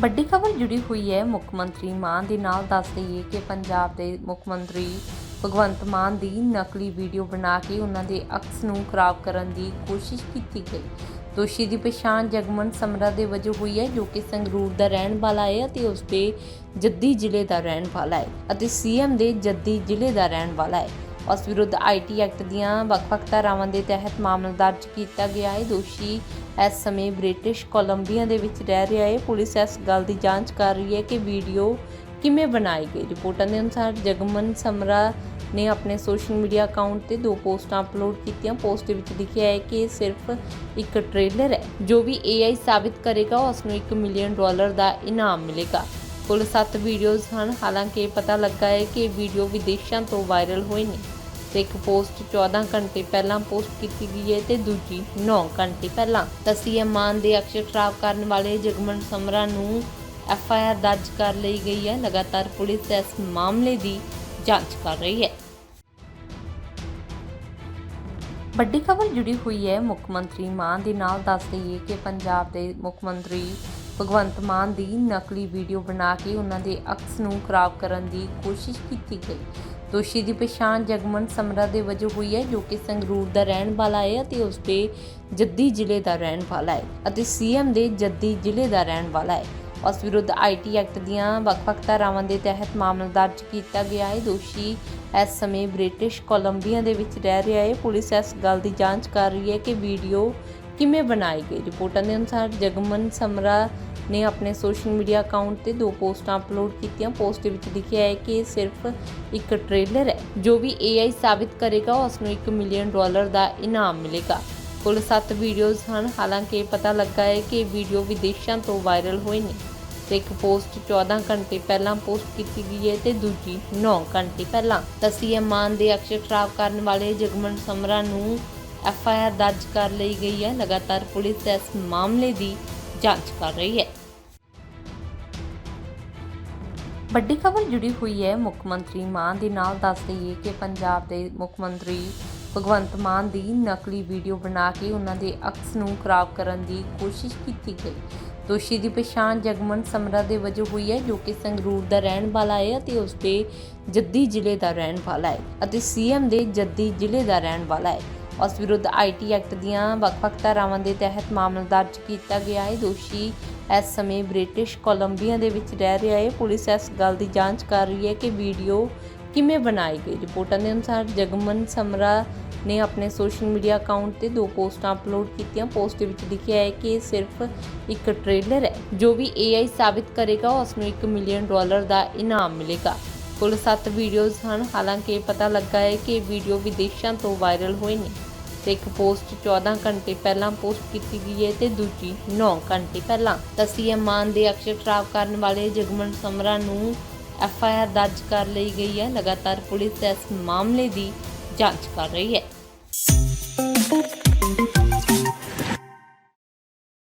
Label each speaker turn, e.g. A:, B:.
A: ਵੱਡੀ ਖਬਰ ਜੁੜੀ ਹੋਈ ਹੈ ਮੁੱਖ ਮੰਤਰੀ ਮਾਨ ਦੇ ਨਾਲ। ਦੱਸ ਦਈਏ ਕਿ ਪੰਜਾਬ ਦੇ ਮੁੱਖ ਮੰਤਰੀ ਭਗਵੰਤ ਮਾਨ ਦੀ ਨਕਲੀ ਵੀਡੀਓ ਬਣਾ ਕੇ ਉਹਨਾਂ ਦੇ ਅਕਸ ਨੂੰ ਖਰਾਬ ਕਰਨ ਦੀ ਕੋਸ਼ਿਸ਼ ਕੀਤੀ ਗਈ। ਦੋਸ਼ੀ ਦੀ ਪਛਾਣ ਜਗਮਨ ਸਮਰਾ ਦੇ ਵਜੋਂ ਹੋਈ ਹੈ, ਜੋ ਕਿ ਸੰਗਰੂਰ ਦਾ ਰਹਿਣ ਵਾਲਾ ਹੈ ਅਤੇ ਉਸ ਦੇ ਜੱਦੀ ਜ਼ਿਲ੍ਹੇ ਦਾ ਰਹਿਣ ਵਾਲਾ ਹੈ ਅਤੇ ਸੀਐਮ ਦੇ ਜੱਦੀ ਜ਼ਿਲ੍ਹੇ ਦਾ ਰਹਿਣ ਵਾਲਾ ਹੈ। ਉਸ ਵਿਰੁੱਧ ਆਈਟੀ ਐਕਟ ਦੀਆਂ ਵੱਖ-ਵੱਖ ਧਾਰਾਵਾਂ ਦੇ ਤਹਿਤ ਮਾਮਲਾ ਦਰਜ ਕੀਤਾ ਗਿਆ ਹੈ। ਦੋਸ਼ੀ ਇਸ ਸਮੇਂ ਬ੍ਰਿਟਿਸ਼ ਕੋਲੰਬੀਆ ਦੇ ਵਿੱਚ ਰਹਿ ਰਿਹਾ ਹੈ। ਪੁਲਿਸ ਇਸ ਗੱਲ ਦੀ ਜਾਂਚ ਕਰ ਰਹੀ ਹੈ ਕਿ ਵੀਡੀਓ ਕਿਵੇਂ ਬਣਾਈ ਗਈ। ਰਿਪੋਰਟਾਂ ਦੇ ਅਨੁਸਾਰ ਜਗਮਨ ਸਮਰਾ ਨੇ ਆਪਣੇ ਸੋਸ਼ਲ ਮੀਡੀਆ ਅਕਾਊਂਟ ਤੇ ਦੋ ਪੋਸਟਾਂ ਅਪਲੋਡ ਕੀਤੀਆਂ। ਪੋਸਟ ਵਿੱਚ ਲਿਖਿਆ ਹੈ ਕਿ ਇਹ ਸਿਰਫ ਇੱਕ ਟ੍ਰੇਲਰ ਹੈ। ਜੋ ਵੀ AI ਸਾਬਿਤ ਕਰੇਗਾ, ਉਸ ਨੂੰ 1 ਮਿਲੀਅਨ ਡਾਲਰ ਦਾ ਇਨਾਮ ਮਿਲੇਗਾ। ਕੁੱਲ 7 ਵੀਡੀਓਜ਼ ਹਨ। ਹਾਲਾਂਕਿ ਪਤਾ ਲੱਗਾ ਹੈ ਕਿ ਇਹ ਵੀਡੀਓ ਵਿਦੇਸ਼ਾਂ ਤੋਂ ਵਾਇਰਲ ਹੋਏ ਨੇ। ਤੇ ਇੱਕ ਪੋਸਟ 14 ਘੰਟੇ ਪਹਿਲਾਂ ਪੋਸਟ ਕੀਤੀ ਗਈ ਹੈ ਤੇ ਦੂਜੀ 9 ਘੰਟੇ ਪਹਿਲਾਂ। ਤਾਂ ਮਾਨ ਦੇ ਅਕਸ਼ਰ ਖਰਾਬ ਕਰਨ ਵਾਲੇ ਜਗਮਨ ਸਮਰਾ ਨੂੰ ਐਫ ਆਈ ਆਰ ਦਰਜ ਕਰ ਲਈ ਗਈ ਹੈ। ਲਗਾਤਾਰ ਪੁਲਿਸ ਇਸ ਮਾਮਲੇ ਦੀ ਜਾਂਚ ਕਰ ਰਹੀ ਹੈ। ਵੱਡੀ ਖਬਰ ਜੁੜੀ ਹੋਈ ਹੈ। ਮੁੱਖ ਮੰਤਰੀ ਮਾਨ ਦੇ ਨਾਲ ਦੱਸ ਦਈਏ ਕਿ ਪੰਜਾਬ ਦੇ ਮੁੱਖ ਮੰਤਰੀ ਭਗਵੰਤ ਮਾਨ ਦੀ ਨਕਲੀ ਵੀਡੀਓ ਬਣਾ ਕੇ ਉਹਨਾਂ ਦੇ ਅਕਸ ਨੂੰ ਖਰਾਬ ਕਰਨ ਦੀ ਕੋਸ਼ਿਸ਼ ਕੀਤੀ ਗਈ। ਦੋਸ਼ੀ ਦੀ ਪਛਾਣ ਜਗਮਨ ਸਮਰਾ ਦੇ ਵਜੋਂ ਹੋਈ ਹੈ, ਜੋ ਕਿ ਸੰਗਰੂਰ ਦਾ ਰਹਿਣ ਵਾਲਾ ਹੈ ਅਤੇ ਉਸ ਦੇ ਜੱਦੀ ਜ਼ਿਲ੍ਹੇ ਦਾ ਰਹਿਣ ਵਾਲਾ ਹੈ ਅਤੇ ਸੀਐਮ ਦੇ ਜੱਦੀ ਜ਼ਿਲ੍ਹੇ ਦਾ ਰਹਿਣ ਵਾਲਾ ਹੈ। ਉਸ ਵਿਰੁੱਧ ਆਈਟੀ ਐਕਟ ਦੀਆਂ ਵੱਖ-ਵੱਖ ਧਾਰਾਵਾਂ ਦੇ ਤਹਿਤ ਮਾਮਲਾ ਦਰਜ ਕੀਤਾ ਗਿਆ ਹੈ। ਦੋਸ਼ੀ ਇਸ ਸਮੇਂ ਬ੍ਰਿਟਿਸ਼ ਕੋਲੰਬੀਆ ਦੇ ਵਿੱਚ ਰਹਿ ਰਿਹਾ ਹੈ। ਪੁਲਿਸ ਇਸ ਗੱਲ ਦੀ ਜਾਂਚ ਕਰ ਰਹੀ ਹੈ ਕਿ ਵੀਡੀਓ ਕਿਵੇਂ ਬਣਾਈ ਗਈ ਰਿਪੋਰਟਾਂ ਦੇ ਅਨੁਸਾਰ ਜਗਮਨ ਸਮਰਾ ਨੇ ਆਪਣੇ ਸੋਸ਼ਲ ਮੀਡੀਆ ਅਕਾਊਂਟ ਤੇ ਦੋ ਪੋਸਟਾਂ ਅਪਲੋਡ ਕੀਤੀਆਂ। ਪੋਸਟ ਦੇ ਵਿੱਚ ਲਿਖਿਆ ਹੈ ਕਿ ਇਹ ਸਿਰਫ ਇੱਕ ਟ੍ਰੇਲਰ ਹੈ। ਜੋ ਵੀ AI ਸਾਬਿਤ ਕਰੇਗਾ, ਉਸ ਨੂੰ 1 ਮਿਲੀਅਨ ਡਾਲਰ ਦਾ ਇਨਾਮ ਮਿਲੇਗਾ। ਕੁੱਲ 7 ਵੀਡੀਓਜ਼ ਹਨ। ਹਾਲਾਂਕਿ ਪਤਾ ਲੱਗਾ ਹੈ ਕਿ ਇਹ ਵੀਡੀਓ ਵਿਦੇਸ਼ਾਂ ਤੋਂ ਵਾਇਰਲ ਹੋਏ ਨੇ ਤੇ ਇੱਕ ਪੋਸਟ 14 ਘੰਟੇ ਪਹਿਲਾਂ ਪੋਸਟ ਕੀਤੀ ਗਈ ਹੈ ਤੇ ਦੂਜੀ 9 ਘੰਟੇ ਪਹਿਲਾਂ। ਤਾਂ ਮਾਨ ਦੇ ਅਕਸ਼ਰ ਖਰਾਬ ਕਰਨ ਵਾਲੇ ਜਗਮਨ ਸਮਰਾ ਨੂੰ ਐਫ ਆਈ ਆਰ ਦਰਜ ਕਰ ਲਈ ਗਈ ਹੈ। ਲਗਾਤਾਰ ਪੁਲਿਸ ਇਸ ਮਾਮਲੇ ਦੀ ਜਾਂਚ ਕਰ ਰਹੀ ਹੈ। ਵੱਡੀ ਖਬਰ ਜੁੜੀ ਹੋਈ ਹੈ। ਮੁੱਖ ਮੰਤਰੀ ਮਾਨ ਦੇ ਨਾਲ ਦੱਸ ਦਈਏ ਕਿ ਪੰਜਾਬ ਦੇ ਮੁੱਖ ਮੰਤਰੀ ਭਗਵੰਤ ਮਾਨ ਦੀ ਨਕਲੀ ਵੀਡੀਓ ਬਣਾ ਕੇ ਉਹਨਾਂ ਦੇ ਅਕਸ ਨੂੰ ਖਰਾਬ ਕਰਨ ਦੀ ਕੋਸ਼ਿਸ਼ ਕੀਤੀ ਗਈ। ਦੋਸ਼ੀ ਦੀ ਪਛਾਣ ਜਗਮਨ ਸਮਰਾ ਦੇ ਵਜੋਂ ਹੋਈ ਹੈ, ਜੋ ਕਿ ਸੰਗਰੂਰ ਦਾ ਰਹਿਣ ਵਾਲਾ ਹੈ ਅਤੇ ਉਸ ਦੇ ਜੱਦੀ ਜ਼ਿਲ੍ਹੇ ਦਾ ਰਹਿਣ ਵਾਲਾ ਹੈ ਅਤੇ ਸੀਐਮ ਦੇ ਜੱਦੀ ਜ਼ਿਲ੍ਹੇ ਦਾ ਰਹਿਣ ਵਾਲਾ ਹੈ। ਉਸ ਵਿਰੁੱਧ ਆਈਟੀ ਐਕਟ ਦੀਆਂ ਵੱਖ-ਵੱਖ ਧਾਰਾਵਾਂ ਦੇ ਤਹਿਤ ਮਾਮਲਾ ਦਰਜ ਕੀਤਾ ਗਿਆ ਹੈ। ਦੋਸ਼ੀ ਇਸ ਸਮੇਂ ਬ੍ਰਿਟਿਸ਼ ਕੋਲੰਬੀਆ ਦੇ ਵਿੱਚ ਰਹਿ ਰਿਹਾ ਹੈ। ਪੁਲਿਸ ਇਸ ਗੱਲ ਦੀ ਜਾਂਚ ਕਰ ਰਹੀ ਹੈ ਕਿ ਵੀਡੀਓ ਕਿਵੇਂ ਬਣਾਈ ਗਈ। ਰਿਪੋਰਟਾਂ ਦੇ ਅਨੁਸਾਰ ਜਗਮਨ ਸਮਰਾ ਨੇ ਆਪਣੇ ਸੋਸ਼ਲ ਮੀਡੀਆ ਅਕਾਊਂਟ ਤੇ ਦੋ ਪੋਸਟਾਂ ਅਪਲੋਡ ਕੀਤੀਆਂ। ਪੋਸਟ ਦੇ ਵਿੱਚ ਲਿਖਿਆ ਹੈ ਕਿ ਇਹ ਸਿਰਫ ਇੱਕ ਟ੍ਰੇਲਰ ਹੈ। ਜੋ ਵੀ AI ਸਾਬਿਤ ਕਰੇਗਾ ਉਸ ਨੂੰ 1 ਮਿਲੀਅਨ ਡਾਲਰ ਦਾ ਇਨਾਮ ਮਿਲੇਗਾ। ਕੁੱਲ 7 ਵੀਡੀਓਜ਼ ਹਨ। ਹਾਲਾਂਕਿ ਪਤਾ ਲੱਗਾ ਹੈ ਕਿ ਇਹ ਵੀਡੀਓ ਵਿਦੇਸ਼ਾਂ ਤੋਂ ਵਾਇਰਲ ਹੋਏ ਨੇ ਤੇ ਇੱਕ ਪੋਸਟ 14 ਘੰਟੇ ਪਹਿਲਾਂ ਪੋਸਟ ਕੀਤੀ ਗਈ ਹੈ ਤੇ ਦੂਜੀ 9 ਘੰਟੇ ਪਹਿਲਾਂ। ਤਾਂ ਮਾਨ ਦੇ ਅਕਸ਼ਰ ਖਰਾਬ ਕਰਨ ਵਾਲੇ ਜਗਮਨ ਸਮਰਾ ਨੂੰ ਐਫ ਆਈ ਆਰ ਦਰਜ ਕਰ ਲਈ ਗਈ ਹੈ। ਲਗਾਤਾਰ ਪੁਲਿਸ ਇਸ ਮਾਮਲੇ ਦੀ ਜਾਂਚ ਕਰ ਰਹੀ ਹੈ।